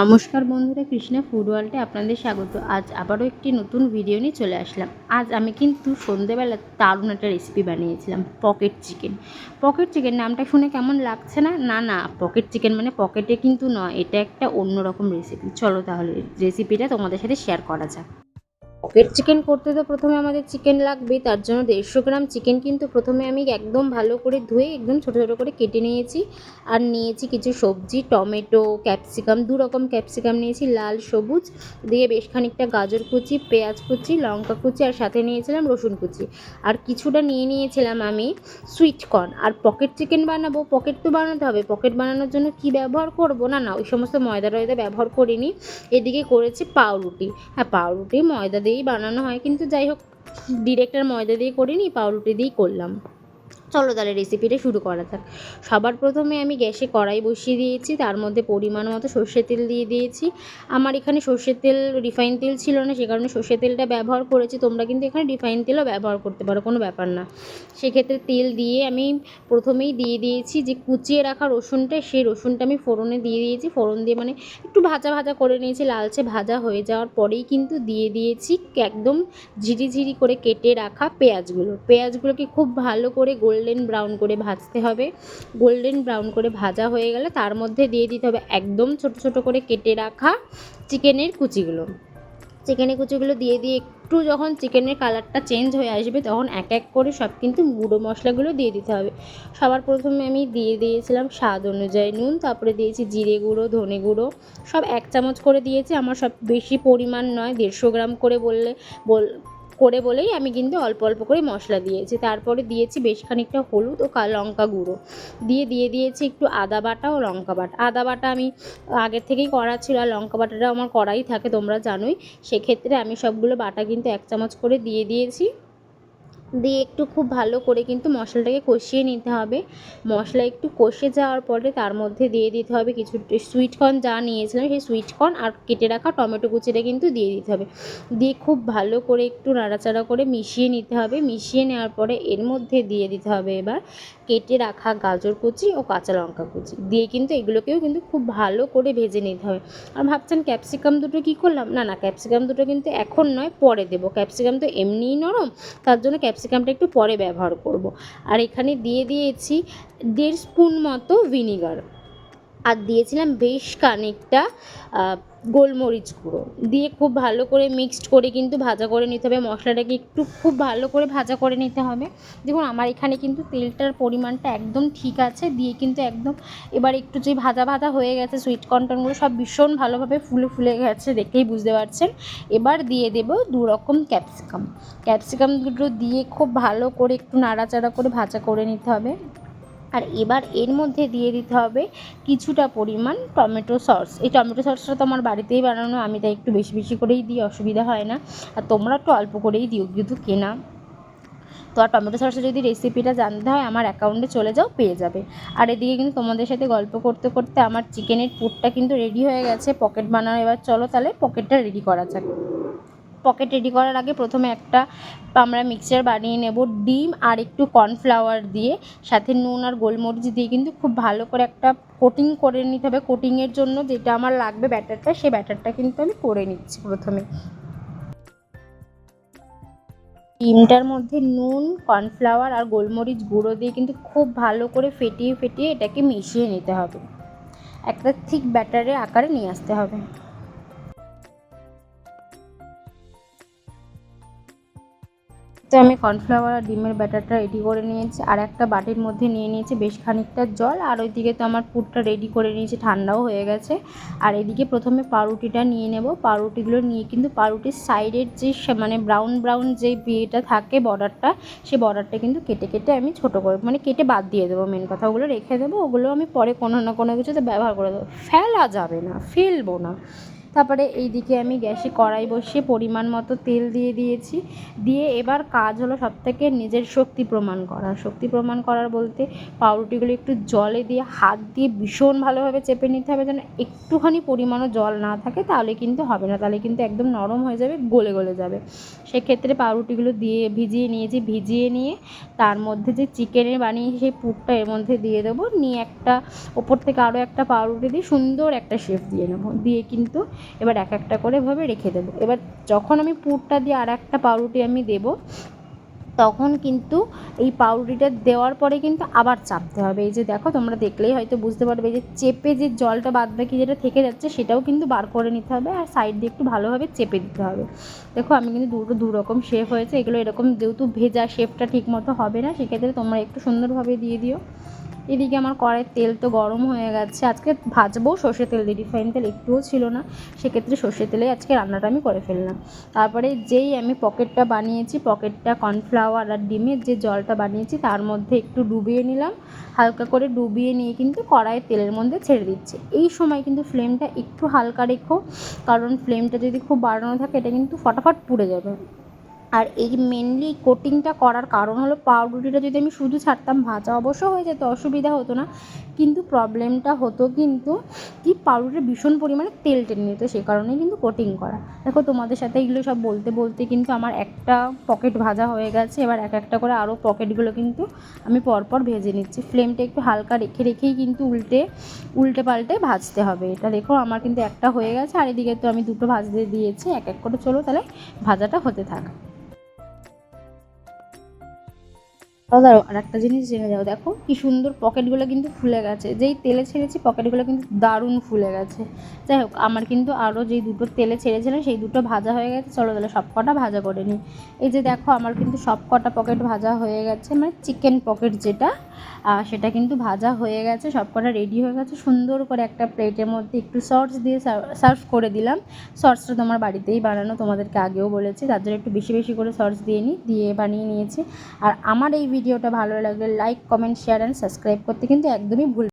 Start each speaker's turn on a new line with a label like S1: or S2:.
S1: নমস্কার বন্ধুরা, কৃষ্ণা ফুড ওয়ার্ল্ডে আপনাদের স্বাগত। আজ আবারও একটি নতুন ভিডিও নিয়ে চলে আসলাম। আজ আমি কিন্তু সন্ধেবেলা দারুণ একটা রেসিপি বানিয়েছিলাম পকেট চিকেন পকেট চিকেন নামটা শুনে কেমন লাগছে না? না না পকেট চিকেন মানে পকেটে কিন্তু নয়, এটা একটা অন্যরকম রেসিপি চলো তাহলে রেসিপিটা তোমাদের সাথে শেয়ার করা যাক। পকেট চিকেন করতে তো প্রথমে আমাদের চিকেন লাগবে, তার জন্য দেড়শো গ্রাম চিকেন কিন্তু প্রথমে আমি একদম ভালো করে ধুয়ে একদম ছোটো ছোটো করে কেটে নিয়েছি। আর নিয়েছি কিছু সবজি, টমেটো ক্যাপসিকাম দু রকম ক্যাপসিকাম নিয়েছি, লাল সবুজ, দিয়ে বেশ খানিকটা গাজর কুচি, পেঁয়াজ কুচি, লঙ্কা কুচি, আর সাথে নিয়েছিলাম রসুন কুচি। আর কিছুটা নিয়ে নিয়েছিলাম আমি সুইট কর্ন আর পকেট চিকেন বানাবো পকেট তো বানাতে হবে পকেট বানানোর জন্য কি ব্যবহার করব না না, ওই সমস্ত ময়দা টয়দা ব্যবহার করিনি। এদিকে করেছি পাউরুটি। হ্যাঁ পাউরুটি, ময়দা দিয়েই বানানো হয় কিন্তু যাই হোক ডিরেক্ট আর ময়দা দিয়ে করিনি পাউরুটি দিয়েই করলাম। চলো তাহলে রেসিপিটা শুরু করা যাক। সবার প্রথমে আমি গ্যাসে কড়াই বসিয়ে দিয়েছি, তার মধ্যে পরিমাণ মতো সর্ষের তেল দিয়ে দিয়েছি। আমার এখানে সর্ষের তেল রিফাইন তেল ছিল না, সে কারণে সর্ষের তেলটা ব্যবহার করেছি। তোমরা কিন্তু এখানে রিফাইন তেলও ব্যবহার করতে পারো, কোনো ব্যাপার না। সেক্ষেত্রে তেল দিয়ে আমি প্রথমেই দিয়ে দিয়েছি যে কুচিয়ে রাখা রসুনটা, সেই রসুনটা আমি ফোড়নে দিয়ে দিয়েছি। ফোড়ন দিয়ে মানে একটু ভাজা ভাজা করে নিয়েছি, লালচে ভাজা হয়ে যাওয়ার পরেই কিন্তু দিয়ে দিয়েছি একদম ঝিরিঝিরি করে কেটে রাখা পেঁয়াজগুলো। পেঁয়াজগুলোকে খুব ভালো করে গোল্ডেন ব্রাউন করে ভাজতে হবে। গোল্ডেন ব্রাউন করে ভাজা হয়ে গেলে তার মধ্যে দিয়ে দিতে হবে একদম ছোট ছোট করে কেটে রাখা চিকেনের কুচিগুলো। চিকেনের কুচিগুলো দিয়ে দিয়ে একটু যখন চিকেনের কালারটা চেঞ্জ হয়ে আসবে তখন এক এক করে সব কিন্তু গুঁড়ো মশলাগুলো দিয়ে দিতে হবে। সবার প্রথমে আমি দিয়ে দিয়েছিলাম স্বাদ অনুযায়ী নুন, তারপরে দিয়েছি জিরে গুঁড়ো, ধনে গুঁড়ো। সব এক চামচ করে দিয়েছি, আমার সব বেশি পরিমাণ নয়, দেড়শো গ্রাম করে বললে বল করে বলেই আমি কিন্তু অল্প অল্প করে মশলা দিয়েছি। তারপরে দিয়েছি বেশ খানিকটা হলুদ ও লঙ্কা গুঁড়ো। দিয়ে দিয়ে দিয়েছি একটু আদা বাটা ও লঙ্কা বাটা। আদা বাটা আমি আগের থেকেই করা ছিল আর লঙ্কা বাটাটা আমার করাই থাকে, তোমরা জানোই। সেক্ষেত্রে আমি সবগুলো বাটা কিন্তু এক চামচ করে দিয়ে দিয়েছি। দিয়ে একটু খুব ভালো করে কিন্তু মশলাটাকে কষিয়ে নিতে হবে। মশলা একটু কষে যাওয়ার পরে তার মধ্যে দিয়ে দিতে হবে কিছু সুইট কর্ন যা নিয়েছিলাম সেই সুইট কর্ন আর কেটে রাখা টমেটো কুচিটা কিন্তু দিয়ে দিতে হবে। দিয়ে খুব ভালো করে একটু নাড়াচাড়া করে মিশিয়ে নিতে হবে। মিশিয়ে নেওয়ার পরে এর মধ্যে দিয়ে দিতে হবে এবার কেটে রাখা গাজর কুচি ও কাঁচা লঙ্কা কুচি। দিয়ে কিন্তু এগুলোকেও কিন্তু খুব ভালো করে ভেজে নিতে হবে। আর ভাবছেন ক্যাপসিকাম দুটো কী করলাম? না না ক্যাপসিকাম দুটো কিন্তু এখন নয়, পরে দেবো। ক্যাপসিকাম তো এমনিই নরম, তার জন্য ক্যাপসিকামটা একটু পরে ব্যবহার করব। আর এখানে দিয়ে দিয়েছি দেড় স্পুন মতো ভিনিগার আর দিয়েছিলাম বেশ খানিকটা গোলমরিচ গুঁড়ো। দিয়ে খুব ভালো করে মিক্সড করে কিন্তু ভাজা করে নিতে হবে। মশলাটাকে একটু খুব ভালো করে ভাজা করে নিতে হবে। দেখুন, আমার এখানে কিন্তু তেলটার পরিমাণটা একদম ঠিক আছে। দিয়ে কিন্তু একদম এবার একটু যে ভাজা ভাজা হয়ে গেছে সুইট কর্নটনগুলো সব ভীষণ ভালোভাবে ফুলে ফুলে গেছে দেখেই বুঝতে পারছেন। এবার দিয়ে দেব দু রকম ক্যাপসিকাম ক্যাপসিকাম দুটো দিয়ে খুব ভালো করে একটু নাড়াচাড়া করে ভাজা করে নিতে হবে। আর এবার এর মধ্যে দিয়ে দিতে হবে কিছুটা পরিমাণ টমেটো সস। এই টমেটো সসটা তো আমার বাড়িতেই বানানো, আমি তাই একটু বেশি বেশি করেই দিই, অসুবিধা হয় না। আর তোমরা একটু অল্প করেই দিও, কিন্তু কেনা। তো আর টমেটো সসের যদি রেসিপিটা জানতে হয়, আমার অ্যাকাউন্টে চলে যাও, পেয়ে যাবে। আর এদিকে কিন্তু তোমাদের সাথে গল্প করতে করতে আমার চিকেনের পুরটা কিন্তু রেডি হয়ে গেছে পকেট বানানো। এবার চলো তাহলে পকেটটা রেডি করা যাক। পকেট রেডি করার আগে প্রথমে একটা আমরা মিক্সচার বানিয়ে নেব। ডিম আর একটু কর্নফ্লাওয়ার দিয়ে, সাথে নুন আর গোলমরিচ দিয়ে কিন্তু খুব ভালো করে একটা কোটিং করে নিতে হবে। কোটিংয়ের জন্য যেটা আমার লাগবে ব্যাটারটা, সেই ব্যাটারটা কিন্তু আমি করে নিচ্ছি প্রথমে। ডিমটার মধ্যে নুন কর্নফ্লাওয়ার আর গোলমরিচ গুঁড়ো দিয়ে কিন্তু খুব ভালো করে ফেটিয়ে ফেটিয়ে এটাকে মিশিয়ে নিতে হবে। একটা ঠিক ব্যাটারের আকারে নিয়ে আসতে হবে। তো আমি কর্নফ্লাওয়ার আর ডিমের ব্যাটারটা রেডি করে নিয়েছি। আর একটা বাটির মধ্যে নিয়ে নিয়েছি বেশ খানিকটা জল। আর ওইদিকে তো আমার পুরটা রেডি করে নিয়েছি, ঠান্ডাও হয়ে গেছে। আর এদিকে প্রথমে পাউরুটিটা নিয়ে নেব। পাউরুটিগুলো নিয়ে কিন্তু পাউরুটির সাইডের যে মানে ব্রাউন ব্রাউন যে বিয়েটা থাকে বর্ডারটা সেই বর্ডারটা কিন্তু কেটে কেটে আমি ছোটো করে মানে কেটে বাদ দিয়ে দেবো। মেন কথা, ওগুলো রেখে দেবো। ওগুলো আমি পরে কোনো না কোনো কিছুতে ব্যবহার করে দেবো। ফেলা যাবে না, ফেলব না। তারপরে এইদিকে আমি গ্যাসে কড়াই বসিয়ে পরিমাণ মতো তেল দিয়ে দিয়েছি। দিয়ে এবার কাজ হলো সব থেকে নিজের শক্তি প্রমাণ করা। শক্তি প্রমাণ করার বলতে পাউরুটিগুলো একটু জলে দিয়ে হাত দিয়ে ভীষণ ভালোভাবে চেপে নিতে হবে যেন একটুখানি পরিমাণও জল না থাকে, তাহলে কিন্তু হবে না। তাহলে কিন্তু একদম নরম হয়ে যাবে, গলে গলে যাবে। সেক্ষেত্রে পাউরুটিগুলো দিয়ে ভিজিয়ে নিয়েছি। ভিজিয়ে নিয়ে তার মধ্যে যে চিকেনের বানিয়েছি সেই পুরটা এর মধ্যে দিয়ে দেবো। নিয়ে একটা ওপর থেকে আরও একটা পাউরুটি দিয়ে সুন্দর একটা শেপ দিয়ে নেব। দিয়ে কিন্তু এবার এক একটা করে এভাবে রেখে দেবো। এবার যখন আমি পুরটা দিয়ে আর একটা পাউরুটি আমি দেবো, তখন কিন্তু এই পাউরুটিটা দেওয়ার পরে কিন্তু আবার চাপতে হবে। এই যে দেখো, তোমরা দেখলেই হয়তো বুঝতে পারবে যে চেপে যে জলটা বাদ বাকি যেটা থেকে যাচ্ছে সেটাও কিন্তু বার করে নিতে হবে আর সাইড দিয়ে একটু ভালোভাবে চেপে দিতে হবে। দেখো, আমি কিন্তু দুটো দু রকম শেপ হয়েছে। এগুলো এরকম যেহেতু ভেজা শেপটা ঠিক মতো হবে না, সেক্ষেত্রে তোমরা একটু সুন্দরভাবে দিয়ে দিও। এদিকে আমার কড়াইয়ের তেল তো গরম হয়ে গেছে। আজকে ভাজবো সর্ষে তেল দিয়ে রিফাইন তেল একটুও ছিল না। সেক্ষেত্রে সর্ষে তেলেই আজকে রান্নাটা আমি করে ফেললাম। তারপরে যেই আমি পকেটটা বানিয়েছি, পকেটটা কর্নফ্লাওয়ার আর ডিমের যে জলটা বানিয়েছি, তার মধ্যে একটু ডুবিয়ে নিলাম। হালকা করে ডুবিয়ে নিয়ে কিন্তু কড়াইয়ের তেলের মধ্যে ছেড়ে দিচ্ছে। এই সময় কিন্তু ফ্লেমটা একটু হালকা রেখো, কারণ ফ্লেমটা যদি খুব বাড়ানো থাকে, এটা কিন্তু ফটাফট পুড়ে যাবে। আর এই মেনলি কোটিংটা করার কারণ হলো পাউরুটিটা যদি আমি শুধু ছাড়তাম, ভাজা অবশ্য হয়ে যেত, অসুবিধা হতো না। কিন্তু প্রবলেমটা হতো কিন্তু কি পাউরুটিটা ভীষণ পরিমাণে তেল টেনে নিত, সে কারণেই কিন্তু কোটিং করা। দেখো, তোমাদের সাথে এগুলো সব বলতে বলতে কিন্তু আমার একটা পকেট ভাজা হয়ে গেছে। এবার এক একটা করে আরও পকেটগুলো কিন্তু আমি পরপর ভেজে নিচ্ছি। ফ্লেমটা একটু হালকা রেখে, রেখেই কিন্তু উল্টে উল্টে পাল্টে ভাজতে হবে। এটা দেখো, আমার কিন্তু একটা হয়ে গেছে। আর এদিকে তো আমি দুটো ভাজতে দিয়েছি, এক এক করে। চলো তাহলে ভাজাটা হতে থাক। দাঁড়াও, আর একটা জিনিস জেনে যাও, দেখো কি সুন্দর পকেটগুলো কিন্তু ফুলে গেছে। যেই তেলে ছেড়েছি পকেটগুলো কিন্তু দারুণ ফুলে গেছে। যাই হোক, আমার কিন্তু আরও যেই দুটো তেলে ছেড়েছিলাম, সেই দুটো ভাজা হয়ে গেছে। চলো তাহলে সব কটা ভাজা করে নিই। এই যে দেখো, আমার কিন্তু সব কটা পকেট ভাজা হয়ে গেছে মানে চিকেন পকেট যেটা সেটা কিন্তু ভাজা হয়ে গেছে সব কটা রেডি হয়ে গেছে। সুন্দর করে একটা প্লেটের মধ্যে একটু সস দিয়ে সার্ভ করে দিলাম। সসটা তোমার বাড়িতেই বানানো, তোমাদেরকে আগেও বলেছি। তার জন্য একটু বেশি বেশি করে সস দিয়ে নিই দিয়ে বানিয়ে নিয়েছি। আর আমার এই ভিডিওটা ভালো লাগলে like comment share and subscribe করতে কিন্তু একদমই ভুল